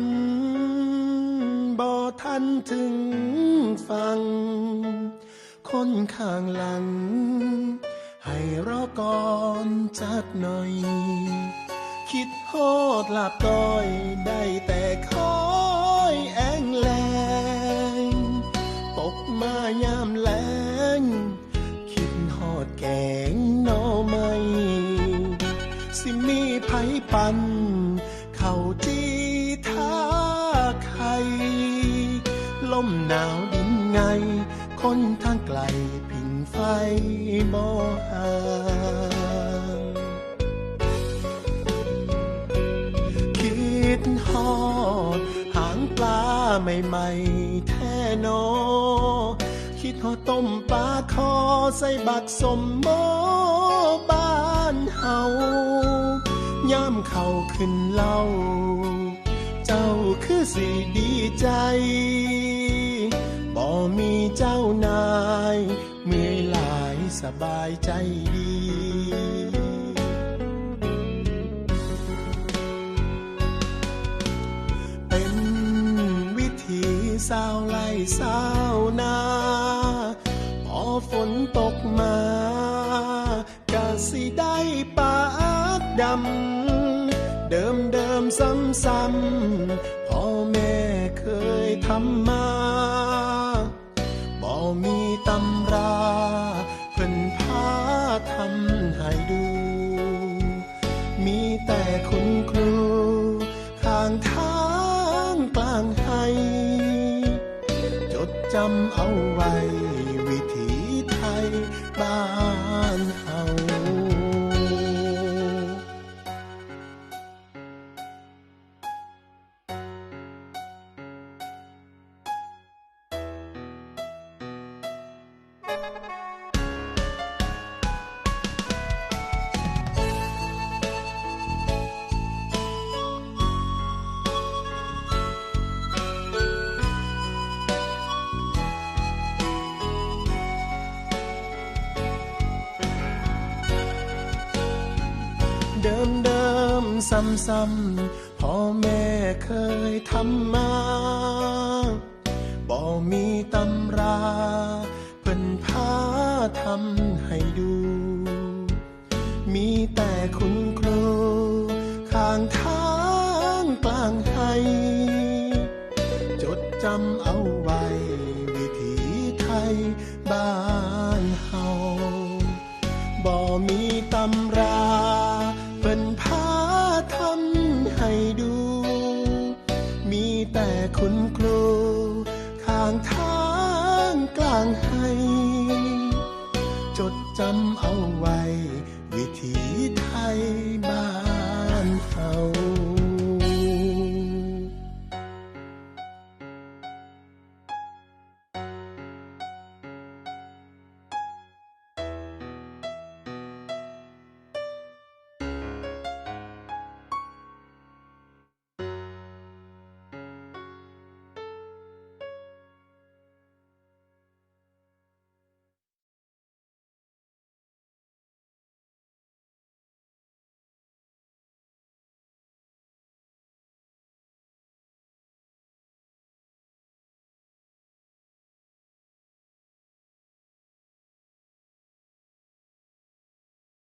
น บ่ทันถึงฟัง คนข้างหลัง ให้รอก่อนจักหน่อย คิดโหดลาบก้อยได้แต่คอยแองแรงตกมายามแลง คิดหอดแกงนอไม่สิมีไผปัน เข้าจี ลมหนาวดินไง คนทางไกลผิงไฟบ่ห่างคิดฮอดหางปลาใหม่ๆ แท่นอคิดฮอดต้มปลาคอใส่บักสมโมบ้านเฮาย่ามเข้าขึ้นเล่า เจ้าคือสิดีใจ มีเจ้านายเมื่อยหลายสบายใจดีเป็นวิธีสาวไล่สาวนาพอฝนตกมาก็สิได้ปากดำ เดิมเดิมซ้ำซ้ำพ่อแม่เคยทำมา มีตำราเพิ่นพาทำให้ดู มีแต่คุณครู ข้างทางกลางให้จดจำเอาไว้ วิถีไทยบ้านเฮา เดิมเดิมซ้ำซ้ำพ่อแม่เคยทำมาบ่มีตำรา ทำให้ดู มีแต่คุณครูข้างทางกลางให้จดจำเอาไว้ วิถีไทยบ้านเฮาบ่มีตำรา 真好玩